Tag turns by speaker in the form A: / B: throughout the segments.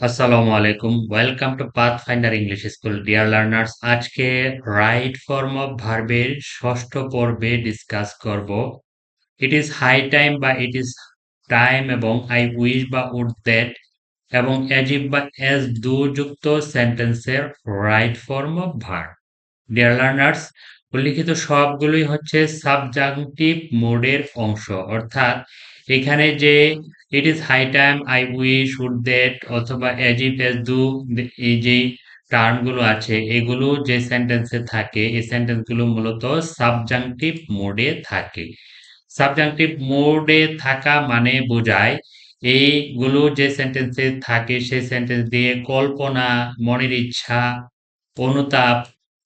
A: আসসালামু আলাইকুম। Welcome to Pathfinder English school dear learners আজকে রাইট ফর্ম অফ ভার্বের ষষ্ঠ পর্বে ডিসকাস করব। ইট ইজ হাই টাইম বা ইট ইজ টাইম এবং আই উইশ বা উড দ্যাট এবং অ্যাজিভ বা অ্যাজ দু যুক্ত সেন্টেন্সের right form of verb dear learners উল্লিখিত সবগুলোই হচ্ছে সাবজাংটিভ মোডের অংশ। অর্থাৎ এখানে যে it is high time I wish would that অথবা অ্যাজ ইফ অ্যাজ ডু এই যে টার্মগুলো আছে, এগুলো যে সেন্টেন্সে থাকে, এই সেন্টেন্সগুলো মূলত সাবজাংটিভ মোডে থাকে। সাবজাংটিভ মোডে থাকা মানে বোঝায় এইগুলো যে সেন্টেন্সে থাকে, সেই সেন্টেন্স দিয়ে কল্পনা, মনের ইচ্ছা, অনুতাপ,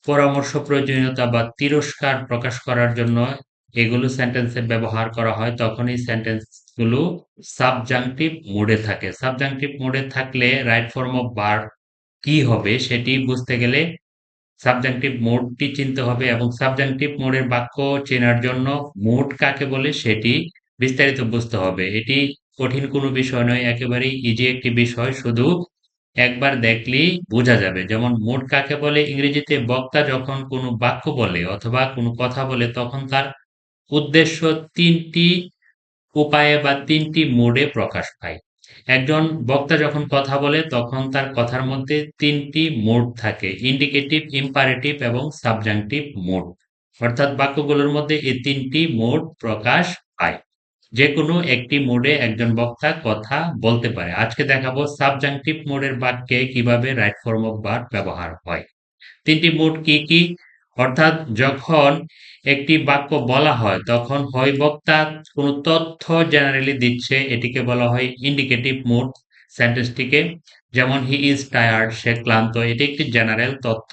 A: পরামর্শ প্রয়োজনীয়তা বা তিরস্কার প্রকাশ করার জন্য এগুলো সেন্টেন্সে ব্যবহার করা হয়। তখনই এই সেন্টেন্সগুলো সাবজাংটিভ মোডে থাকে। সাবজাংটিভ মোডে থাকলে রাইট ফর্ম অফ বার কি হবে সেটি বুঝতে গেলে সাবজাংটিভ মোডটি চিনতে হবে এবং সাবজাংটিভ মোডের বাক্য চেনার জন্য মোড কাকে বলে সেটি বিস্তারিত বুঝতে হবে। এটি কঠিন কোনো বিষয় নয়, একেবারেই ইজি একটি বিষয়। শুধু একবার দেখলেই বোঝা যাবে। যেমন মোড কাকে বলে ইংরেজিতে বক্তা যখন কোনো বাক্য বলে অথবা কোনো কথা বলে তখন তার উদ্দেশ্য তিনটি উপায়ে বা তিনটি মোডে প্রকাশ পায়। একজন বক্তা যখন কথা বলে, তখন তার কথার মধ্যে তিনটি মোড থাকে ইন্ডিকেটিভ ইম্পারেটিভ এবং সাবজাংটিভ মোড। অর্থাৎ বাক্যগুলোর মধ্যে এই তিনটি মোড প্রকাশ পায়। যে কোনো একটি মোডে একজন বক্তা কথা বলতে পারে। আজকে দেখাবো সাবজাংটিভ মোডের বাক্যে কীভাবে রাইট ফর্ম অফ ভার্ব ব্যবহার হয়। তিনটি মোড কি কি? অর্থাৎ যখন একটি বাক্য বলা হয়, তখন হয় বক্তা কোনো তথ্য জেনারেলি দিচ্ছে, এটিকে বলা হয় ইন্ডিকেটিভ মোড সেন্টেন্সটিকে যেমন হি ইজ টায়ার্ড সে ক্লান্ত, এটি একটি জেনারেল তথ্য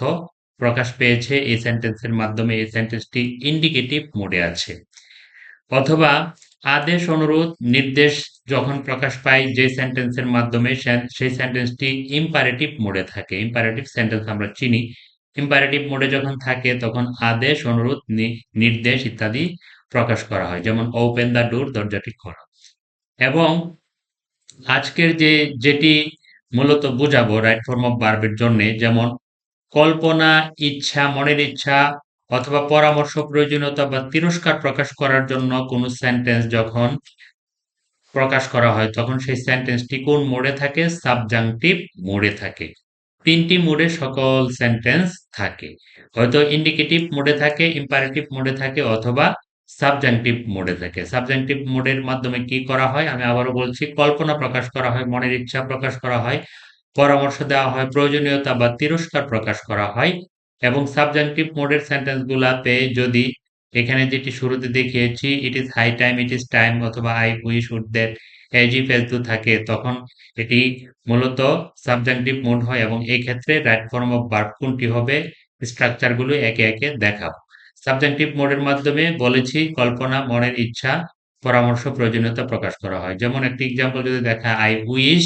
A: প্রকাশ পেয়েছে, এই সেন্টেন্সের মাধ্যমে, এই সেন্টেন্সটি ইন্ডিকেটিভ মোডে আছে। অথবা, আদেশ, অনুরোধ, নির্দেশ যখন প্রকাশ পায়, যে সেন্টেন্সের মাধ্যমে সেই সেন্টেন্সটি ইম্পারেটিভ মোডে থাকে। ইম্পারেটিভ সেন্টেন্স আমরা চিনি। ইম্পারেটিভ মোডে যখন থাকে, তখন আদেশ, অনুরোধ নির্দেশ ইত্যাদি প্রকাশ করা হয়। যেমন ওপেন দ্য ডোর দরজাটি খোলা। এবং আজকের যে, যেটি মূলত বুঝাবো রাইট ফর্ম অফ বার্বের জন্য, যেমন, কল্পনা, ইচ্ছা, মনের ইচ্ছা অথবা পরামর্শ, প্রয়োজনীয়তা বা তিরস্কার প্রকাশ করার জন্য কোনো সেন্টেন্স যখন প্রকাশ করা হয়, তখন সেই সেন্টেন্সটি কোন মোডে থাকে? সাবজাংটিভ মোডে থাকে। তিনটি মোডে সকল সেন্টেন্স থাকে। হয়তো ইন্ডিকেটিভ মোডে থাকে ইম্পারেটিভ মোডে থাকে অথবা সাবজাংটিভ মোডে থাকে। সাবজাংটিভ মোডের মাধ্যমে কি করা হয়? আমি আবারও বলছি, কল্পনা প্রকাশ করা হয়, মনের ইচ্ছা প্রকাশ করা হয়, পরামর্শ দেওয়া হয়, প্রয়োজনীয়তা বা তিরস্কার প্রকাশ করা হয় এবং সাবজাংটিভ মোডের সেন্টেন্সগুলাতে যদি এখানে যেটি শুরুতে দেখিয়েছি it is high time it is time অথবা I wish would that as though থাকে, তখন এটি মূলত সাবজাংটিভ মোড হয় এবং এই ক্ষেত্রে রাইট ফর্ম অফ ভার্ব কোনটি হবে স্ট্রাকচারগুলো একে একে দেখাবো। সাবজেক্টিভ মোডের মাধ্যমে বলেছি কল্পনা, মনের ইচ্ছা, পরামর্শ, প্রয়োজনীয়তা প্রকাশ করা হয়। যেমন একটি এক্সাম্পল যদি দেখা আই উইশ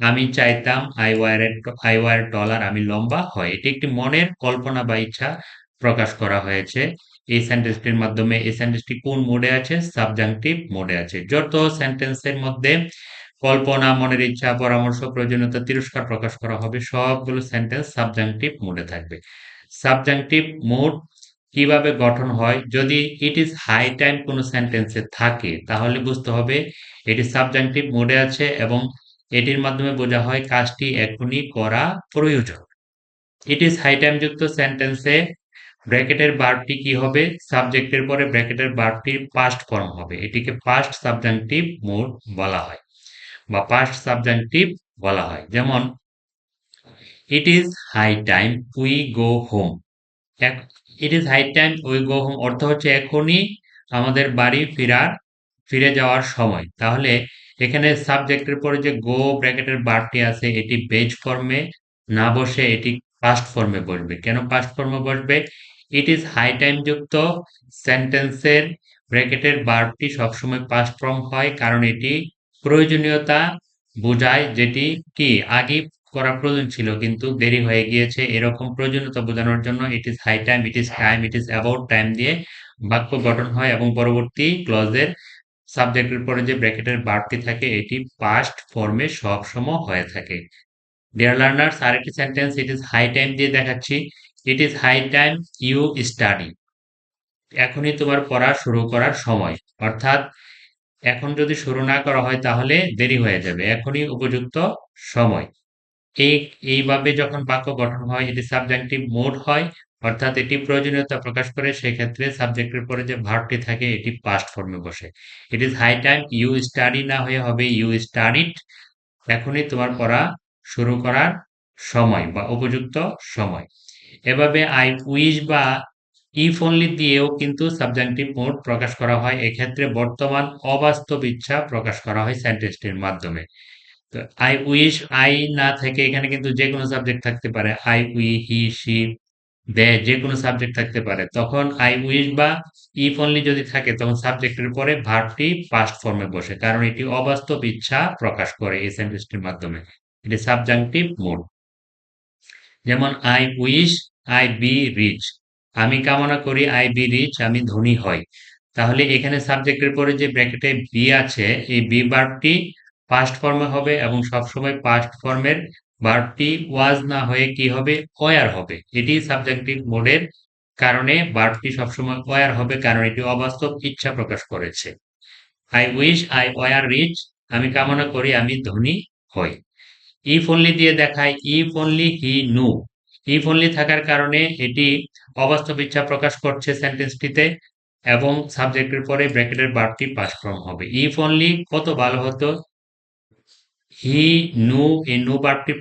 A: আমি চাইতাম I were I were taller আমি লম্বা হয়। এটি একটি মনের কল্পনা বা ইচ্ছা প্রকাশ করা হয়েছে। এই সেন্টেন্সটির মাধ্যমে এই সেন্টেন্সটি কোন মোডে আছে? সাবজাংটিভ মোডে আছে। যত সেন্টেন্সের মধ্যে কল্পনা, মনের ইচ্ছা, পরামর্শ, প্রয়োজনীয়তা, তিরস্কার প্রকাশ করা হবে, সবগুলো সেন্টেন্স সাবজাংটিভ মোডে থাকবে। সাবজাংটিভ মোড কীভাবে গঠন হয়? যদি ইট ইজ হাই টাইম কোনো সেন্টেন্সে থাকে, তাহলে বুঝতে হবে এটি সাবজাংটিভ মোডে আছে এবং এটির মাধ্যমে বোঝা হয় কাজটি এখনই করা প্রয়োজন। ইট ইজ হাই টাইম যুক্ত সেন্টেন্সে ব্র্যাকেটের বার্বটি কি হবে? সাবজেক্টের পরে ব্র্যাকেটের বার্বটি পাস্ট ফর্ম হবে। এটিকে পাস্ট সাবজাংটিভ মোড বলা হয় বা পাস্ট সাবজাংটিভ বলা হয়। যেমন it is high time we go home it is high time we go home অর্থ হচ্ছে এখনই আমাদের বাড়ি ফেরার, ফিরে যাওয়ার সময়। তাহলে এখানে সাবজেক্টের পরে যে গো ব্র্যাকেটের বারটি আছে, এটি বেজ ফর্মে না বসে এটি পাস্ট ফর্মে বসবে। কেন পাস্ট ফর্মে বসবে? ইট ইজ হাই টাইম যুক্ত সেন্টেন্সের ব্র্যাকেটের বার্বটি সবসময় পাস্ট ফর্ম হয়, কারণ এটি প্রয়োজনীয়তা বোঝায় যেটি কি? আগে করা প্রয়োজন ছিল, কিন্তু দেরি হয়ে গিয়েছে। এরকম প্রয়োজনীয়তা বোঝানোর জন্য it is high time it is time it is about time দিয়ে বাক্য গঠন হয় এবং পরবর্তী ক্লজের সাবজেক্টের পরে যে ব্র্যাকেটের বার্বটি থাকে, এটি পাস্ট ফর্মে সবসময় হয়ে থাকে। ডিয়ার লার্নার্স আরেকটি sentence it is high time দিয়ে দেখাচ্ছি। It is high time you study এখনই তোমার পড়া শুরু করার সময়। অর্থাৎ, এখন যদি শুরু না করা হয় তাহলে দেরি হয়ে যাবে। এখনই উপযুক্ত সময়। এই, এইভাবে যখন বাক্য গঠন হয়, এটি সাবজেক্টিভ মোড হয়, অর্থাৎ এটি প্রয়োজনীয়তা প্রকাশ করে, সেক্ষেত্রে সাবজেক্টের পরে যে ভার্বটি থাকে, এটি পাস্ট ফর্মে বসে। It is high time you study না হয়ে হবে ইউ স্টাডিড এখনই তোমার পড়া শুরু করার সময় বা উপযুক্ত সময়। এভাবে আই উইশ বা ইফ অনলি দিয়েও কিন্তু সাবজেক্টিভ মোড প্রকাশ করা হয়। এক্ষেত্রে বর্তমান অবাস্তব ইচ্ছা প্রকাশ করা হয় সেন্টেন্সটির মাধ্যমে। তো আই উইশ, আই না থেকে এখানে কিন্তু যে কোনো সাবজেক্ট থাকতে পারে। I we, he she they যে কোনো সাবজেক্ট থাকতে পারে। তখন আই উইশ বা ইফ অনলি যদি থাকে, তখন সাবজেক্টের পরে ভার্বটি পাস্ট ফর্মে বসে। কারণ এটি অবাস্তব ইচ্ছা প্রকাশ করে এই সেন্টেন্সটির মাধ্যমে। এটি সাবজেক্টিভ মোড যেমন I wish I be rich আমি কামনা করি আই বি রিচ আমি ধনী হই। তাহলে এখানে সাবজেক্টের পরে যে ব্র্যাকেটে বি আছে, এই বি ভার্বটি পাস্ট ফর্মে হবে এবং সবসময় পাস্ট ফর্মের ভার্বটি ওয়াজ না হয়ে কি হবে? ওয়ার হবে। এটি সাবজেক্টিভ মোডের কারণে ভার্বটি সবসময় ওয়ার হবে কারণ এটি অবাস্তব ইচ্ছা প্রকাশ করেছে। I wish I were rich আমি কামনা করি আমি ধনী হই। ইফ অনলি দিয়ে দেখায় ইফ অনলি হি নু। ইফ অনলি থাকার কারণে এটি অবাস্তব ইচ্ছা প্রকাশ করছে সেন্টেন্সটিতে এবং সাবজেক্টের পরে ব্র্যাকেটের পাস ফর্ম হবে। ইফ অনলি কত ভালো হতো? হি নু এই নু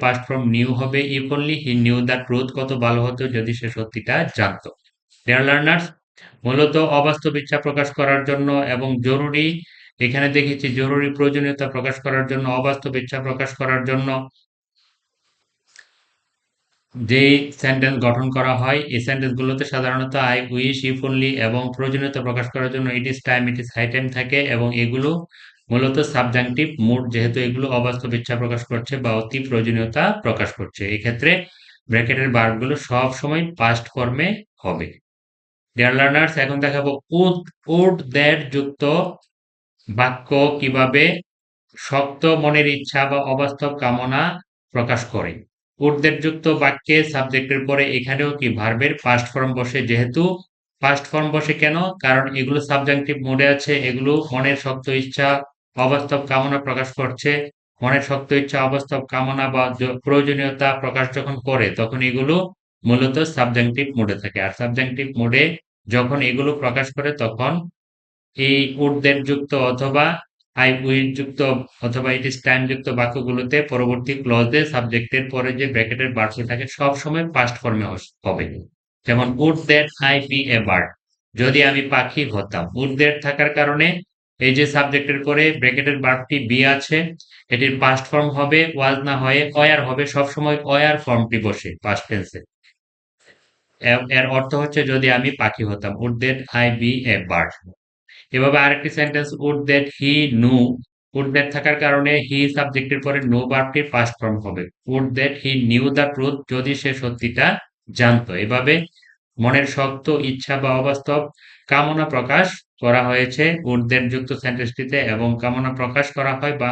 A: পাস ফর্ম নিউ হবে। If only he knew the truth কত ভালো হতো যদি সে সত্যিটা জানতো। ডিয়ার লার্নার্স, মূলত অবাস্তব ইচ্ছা প্রকাশ করার জন্য এবং জরুরি এখানে দেখেছি জরুরি প্রয়োজনীয়তা প্রকাশ করার জন্য, অবাস্তব ইচ্ছা প্রকাশ করার জন্য যে সেন্টেন্স গঠন করা হয়, এই সেন্টেন্সগুলোতে সাধারণত আই উইশ ইফ অনলি এবং প্রয়োজনীয়তা প্রকাশ করার জন্য it is time it is high time থাকে এবং এগুলো মূলত সাবজাংটিভ মুড যেহেতু এগুলো অবাস্তব ইচ্ছা প্রকাশ করছে বা অতি প্রয়োজনীয়তা প্রকাশ করছে। এক্ষেত্রে ব্র্যাকেটের বার্বগুলো সব সময় পাস্ট ফর্মে হবে। ডিয়ার লার্নার্স এখন দেখাবো উড উড দ্যাট যুক্ত বাক্য কীভাবে শক্ত মনের ইচ্ছা বা অবাস্তব কামনা প্রকাশ করে। উর্দের যুক্ত বাক্যে সাবজেক্টের পরে এখানেও কি ভার্বের ফার্স্ট ফর্ম বসে? যেহেতু ফার্স্ট ফর্ম বসে কেন? কারণ এগুলো সাবজেক্টিভ মোডে আছে, এগুলো মনের শক্ত ইচ্ছা, অবাস্তব কামনা প্রকাশ করছে। মনের শক্ত ইচ্ছা, অবাস্তব কামনা বা প্রয়োজনীয়তা প্রকাশ যখন করে, তখন এগুলো মূলত সাবজেক্টিভ মোডে থাকে। আর সাবজেক্টিভ মোডে যখন এগুলো প্রকাশ করে, তখন এই উর্দের যুক্ত অথবা আই উইল যুক্ত অথবা ইট ইস টাইম যুক্ত বাক্যগুলোতে পরবর্তী ক্লজে সাবজেক্টের পরে যে ব্র্যাকেটের বার্ড থাকে, সব সময় পাস্ট ফর্মে হবে। যেমন would that I be a bird যদি আমি পাখি হতাম উড দ্যাট থাকার কারণে এই যে সাবজেক্টের পরে ব্র্যাকেটের বার্বটি বি আছে, এটির পাস্ট ফর্ম হবে ওয়াজ না হয়ে অয়ার হবে সবসময় অয়ার ফর্মটি বসে পাস্ট টেন্সে এর অর্থ হচ্ছে, যদি আমি পাখি হতাম would that I be a bird এভাবে আরেকটি সেন্টেন্স উড দ্যাট হি নু উড দ্যাট থাকার কারণে হি সাবজেক্টের পরে নো বার্বটির পাস্ট ফর্ম হবে। Would that he knew the truth যদি সে সত্যিটা জানতো। এভাবে মনের শক্ত ইচ্ছা বা অবাস্তব কামনা প্রকাশ করা হয়েছে। উর্দের যুক্ত সেন্টেন্সটিতে এবং কামনা প্রকাশ করা হয় বা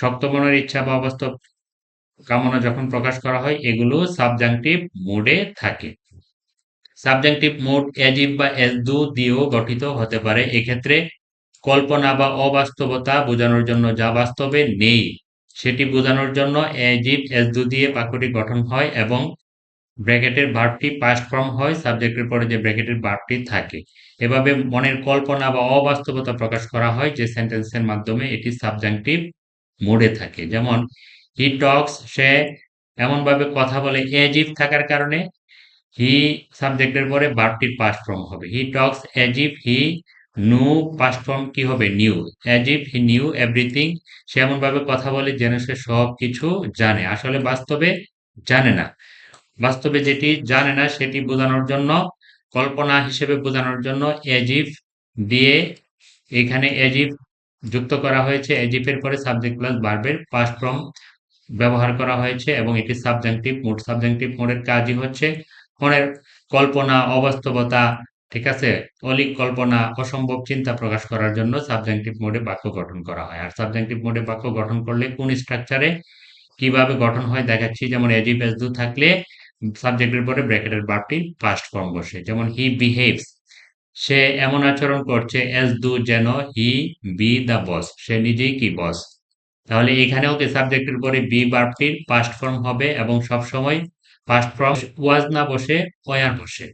A: শক্ত মনের ইচ্ছা বা অবাস্তব কামনা যখন প্রকাশ করা হয়, এগুলো সাবজাংটিভ মোডে থাকে। সাবজেক্টিভ মোড এজিভ বা এসদু দিয়েও গঠিত হতে পারে। এক্ষেত্রে কল্পনা বা অবাস্তবতা বোঝানোর জন্য যা বাস্তবে নেই, সেটি বোঝানোর জন্য এজিভ এসদু দিয়ে বাক্যটি গঠন হয় এবং ব্র্যাকেটের ভার্বটি পাস্ট ফর্ম হয়। সাবজেক্টের পরে যে ব্র্যাকেটের ভার্বটি থাকে, এভাবে মনের কল্পনা বা অবাস্তবতা প্রকাশ করা হয় যে সেন্টেন্সের মাধ্যমে এটি সাবজেক্টিভ মোডে থাকে। যেমন, হি টক্স, সে এমনভাবে কথা বলে এজিভ থাকার কারণে হি সাবজেক্টের পরে ভার্বটির পাস্ট ফর্ম হবে। He talks as if he know past form কি হবে? Knew as if he knew everything সে এমনভাবে কথা বলে যেন সে সব কিছু জানে। আসলে বাস্তবে জানে না। বাস্তবে যেটি জানে না, সেটি বোঝানোর জন্য, কল্পনা হিসেবে বোঝানোর জন্য এজিফ দিয়ে এখানে এজিফ যুক্ত করা হয়েছে। এজিফের পরে সাবজেক্ট প্লাস ভার্বের পাস্ট ফর্ম ব্যবহার করা হয়েছে এবং এটি সাবজেক্টিভ মোড সাবজেক্টিভ মোডের কাজই হচ্ছে মনের কল্পনা, অবাস্তবতা, ঠিক আছে? অলিক কল্পনা, অসম্ভব চিন্তা প্রকাশ করার জন্য সাবজেক্টিভ মোডে বাক্য গঠন করা হয়। আর সাবজেক্টিভ মোডে বাক্য গঠন করলে কোন স্ট্রাকচারে কীভাবে গঠন হয় দেখাচ্ছি। যেমন এজিভ এস দু থাকলে সাবজেক্টের পরে ব্র্যাকেটের ভার্বটি পাস্ট ফর্ম বসে। যেমন হি বিহেভস সে এমন আচরণ করছে এস দু যেন হি বি দ্য বস সে নিজেই কি বস তাহলে এখানেও কি সাবজেক্টের পরে বি ভার্বটির পাস্ট ফর্ম হবে এবং সবসময় পাস্ট ফর্ম ওয়াজ না বসে ওয়ার বসে?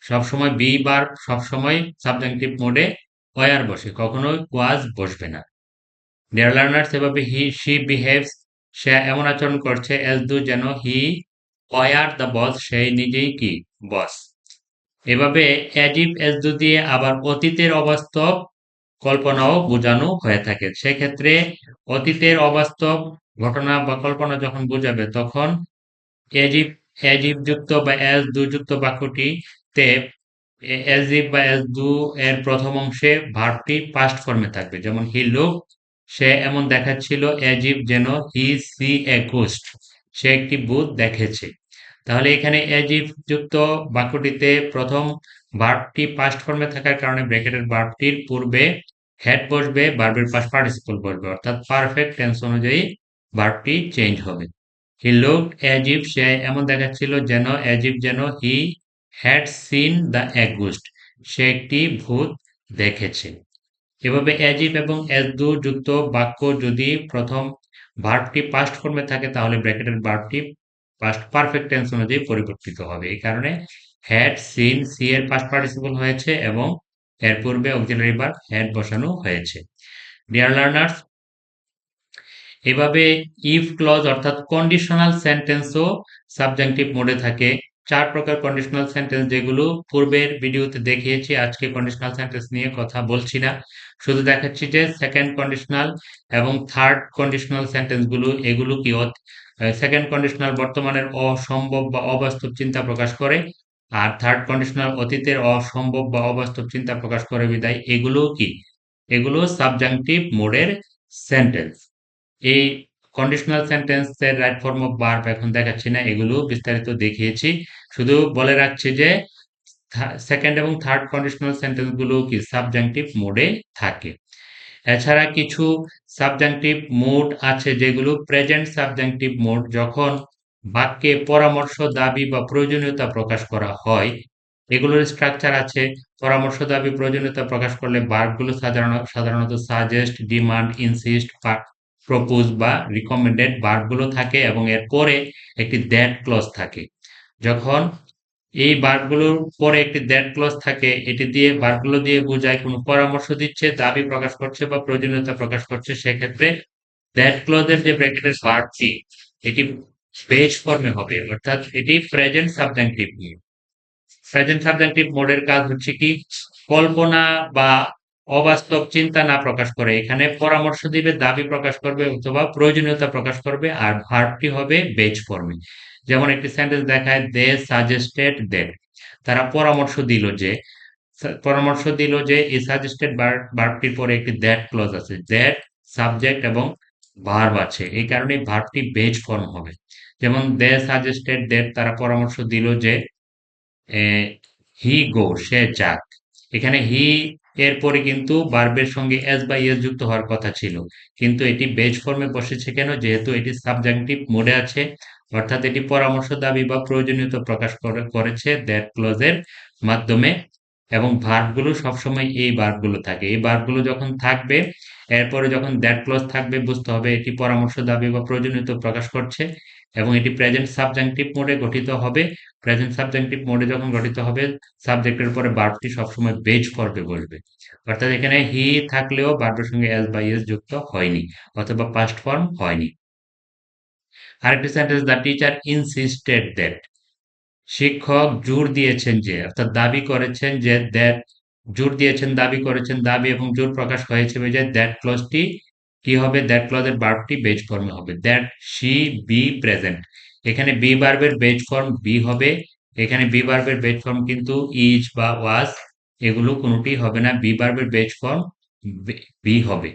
A: সবসময় বি বার, সবসময় সাবজেক্টিভ মোডে ওয়ার বসে, কখনো ওয়াজ বসবে না। ডিয়ার লার্নার্স এভাবে হি শি বিহেভস সে এমন আচরণ করছে এস দু যেন হি ওয়ার দ্য বস সে নিজেই কি? বস এভাবে অ্যাজিভ এস দু দিয়ে আবার অতীতের অবাস্তব কল্পনাও বোঝানো হয়ে থাকে। সেক্ষেত্রে অতীতের অবাস্তব ঘটনা বা কল্পনা যখন বোঝাবে, তখন এজিব যুক্ত বা এস দু যুক্ত বাক্যটিতে এজিব বা এস দু এর প্রথম অংশে ভার্বটি পাস্ট ফর্মে থাকবে। যেমন, হি লুক, সে এমন দেখাচ্ছিল এজিব যেন হি সি এ গোস্ট সে একটি ভূত দেখেছে। তাহলে এখানে এজিব যুক্ত বাক্যটিতে প্রথম ভার্বটি পাস্ট ফর্মে থাকার কারণে ব্র্যাকেটের ভার্বটির পূর্বে হেড বসবে, ভার্বের পাস্ট পার্টিসিপল বসবে। অর্থাৎ পারফেক্ট টেন্স অনুযায়ী ভার্বটি চেঞ্জ হবে। হি লুক এজিব সে এমন দেখাচ্ছিল যেন এজিব যেন he had seen a ghost অ্যাগুস্ট সে একটি ভূত দেখেছে। এভাবে এজিব এবং এস দু যুক্ত বাক্য যদি প্রথম ভার্বটি পাস্ট ফর্মে থাকে, তাহলে ব্র্যাকেটের ভার্বটি পাস্ট পারফেক্ট টেন্স অনুযায়ী পরিবর্তিত হবে। এই কারণে হ্যাড সিন সি এর পাস্ট পার্টিসিপল হয়েছে এবং এর পূর্বে অক্সিলারি ভার্ব হ্যাড বসানো হয়েছে। ডিয়ার লার্নার্স এভাবে ইফ ক্লজ অর্থাৎ কন্ডিশনাল সেন্টেন্সও সাবজেক্টিভ মোডে থাকে। চার প্রকার কন্ডিশনাল সেন্টেন্স যেগুলো পূর্বের ভিডিওতে দেখিয়েছি, আজকে কন্ডিশনাল সেন্টেন্স নিয়ে কথা বলছি না। শুধু দেখাচ্ছি যে সেকেন্ড কন্ডিশনাল এবং থার্ড কন্ডিশনাল সেন্টেন্সগুলো এগুলো কি সেকেন্ড কন্ডিশনাল বর্তমানের অসম্ভব বা অবাস্তব চিন্তা প্রকাশ করে, আর থার্ড কন্ডিশনাল অতীতের অসম্ভব বা অবাস্তব চিন্তা প্রকাশ করে বিদায়। এগুলো কি? এগুলো সাবজাংটিভ মোডের সেন্টেন্স এই কন্ডিশনাল সেন্টেন্সের রাইট ফর্ম অফ ভার্ব এখন দেখাচ্ছি না, এগুলো বিস্তারিত দেখিয়েছি। শুধু বলে রাখছি যে সেকেন্ড এবং থার্ড কন্ডিশনাল সেন্টেন্সগুলো কি সাবজাংটিভ মোডে থাকে। এছাড়া কিছু সাবজাংটিভ মোড আছে যেগুলো প্রেজেন্ট সাবজাংটিভ মোড যখন বাক্যে পরামর্শ, দাবি বা প্রয়োজনীয়তা প্রকাশ করা হয়, এগুলোর স্ট্রাকচার আছে। পরামর্শ, দাবি, প্রয়োজনীয়তা প্রকাশ করলে বার্বগুলো সাধারণত সাধারণত সাজেস্ট ডিমান্ড ইনসিস্ট প্রপোজ বা রিকমেন্ডেড বার্বগুলো থাকে এবং এর পরে একটি দ্যাট ক্লজ থাকে। যখন এই বার্বগুলোর পরে একটি দ্যাট ক্লজ থাকে, এটি দিয়ে বার্বগুলো দিয়ে বোঝায় কোনো পরামর্শ দিচ্ছে, দাবি প্রকাশ করছে বা প্রয়োজনীয়তা প্রকাশ করছে, সেক্ষেত্রে দ্যাট ক্লজের যে ব্র্যাকেটের বার্বটি এটি পেজ ফর্মে হবে। অর্থাৎ এটি প্রেজেন্ট সাবজেক্টিভ নিয়ে। প্রেজেন্ট সাবজেক্টিভ মোডের কাজ হচ্ছে কি? কল্পনা বা অবাস্তব চিন্তা না প্রকাশ করে। এখানে পরামর্শ দিবে, দাবি প্রকাশ করবে, অথবা প্রয়োজনীয়তা প্রকাশ করবে, আর ভার্বটি হবে বেজ ফর্মে যেমন একটি সেন্টেন্স দেখায় দে সাজেস্টেড দ্যাট তারা পরামর্শ দিল যে, পরামর্শ দিল যে এই সাজেস্টেড ভার্বটির পরে একটি দ্যাট ক্লজ আছে। দ্যাট সাবজেক্ট এবং ভার্ব আছে। এই কারণে ভার্বটি বেজ ফর্ম হবে। যেমন দে সাজেস্টেড দ্যাট তারা পরামর্শ দিল যে হি গো সে যাক। এখানে হি এরপরে কিন্তু বার্বের সঙ্গে এস বা এস যুক্ত হওয়ার কথা ছিল। কিন্তু এটি বেজ ফর্মে বসেছে কেন? যেহেতু এটি সাবজেক্টিভ মোডে আছে, অর্থাৎ এটি পরামর্শ দাবি বা প্রয়োজনীয়তা প্রকাশ করেছে দ্যাট ক্লোজের মাধ্যমে। এবং ভার্বগুলো সবসময় এই ভার্বগুলো থাকে। এই ভার্বগুলো যখন থাকবে এরপরে যখন দ্যাট ক্লোজ থাকবে, বুঝতে হবে এটি পরামর্শ দাবি বা প্রয়োজনীয়তা প্রকাশ করছে এবং এটি প্রেজেন্ট সাবজেক্টিভ মোডে গঠিত হবে। প্রেজেন্ট সাবজেক্টিভ মোডে যখন গঠিত হবে সাবজেক্টের উপরে বার্বটি সবসময় বেজ ফর্মে বসবে। অর্থাৎ এখানে হি থাকলেও বার্বের সঙ্গে এস বা এস যুক্ত হয়নি অথবা পাস্ট ফর্ম হয়নি। আরেকটি sentence the teacher insisted that শিক্ষক জোর দিয়েছেন যে, অর্থাৎ দাবি করেছেন যে দ্যাট জোর দিয়েছেন, দাবি করেছেন, দাবি এবং জোর প্রকাশ হয়েছে যে দ্যাট ক্লজটি কি হবে? দ্যাট ক্লজের বার্বটি বেজ ফর্মে হবে। দ্যাট শি বি প্রেজেন্ট এখানে বি বার্বের বেজ ফর্ম বি হবে। এখানে বি বার্বের বেজ ফর্ম কিন্তু ইজ বা ওয়াজ এগুলো কোনোটি হবে না। বি বার্বের বেজ ফর্ম বি হবে।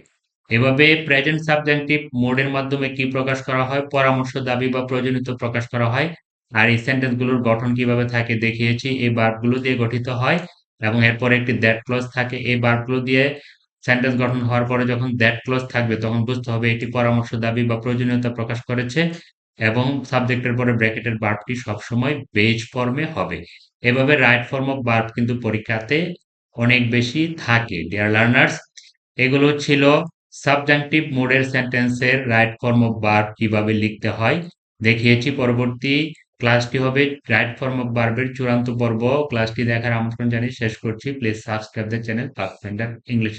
A: এভাবে প্রেজেন্ট সাবজেক্টিভ মোডের মাধ্যমে কি প্রকাশ করা হয়? পরামর্শ, দাবি বা প্রয়োজনীয়তা প্রকাশ করা হয়। আর এই সেন্টেন্সগুলোর গঠন কীভাবে থাকে দেখিয়েছি। এই বার্বগুলো দিয়ে গঠিত হয়। এবং এরপরে একটি দ্যাট ক্লজ থাকে, এই বার্বগুলো দিয়ে সেন্টেন্স গঠন হওয়ার পরে যখন দ্যাট ক্লজ থাকবে, তখন বুঝতে হবে এটি পরামর্শ, দাবি বা প্রয়োজনীয়তা প্রকাশ করেছে এবং সাবজেক্টের পরে ব্র্যাকেটের বার্বটি সবসময় বেজ ফর্মে হবে। এভাবে রাইট ফর্ম অফ বার্ব কিন্তু পরীক্ষাতে অনেক বেশি থাকে ডিয়ার লার্নার্স এগুলো ছিল সাবজাংটিভ মোডের সেন্টেন্সের রাইট ফর্ম অফ বার্ব কীভাবে লিখতে হয়, দেখিয়েছি পরবর্তী ক্লাসটি হবে রাইট ফর্ম অফ বার্বের চূড়ান্ত পর্ব। ক্লাসটি দেখার আমন্ত্রণ জানিয়ে শেষ করছি। Please subscribe the channel Pathfinder English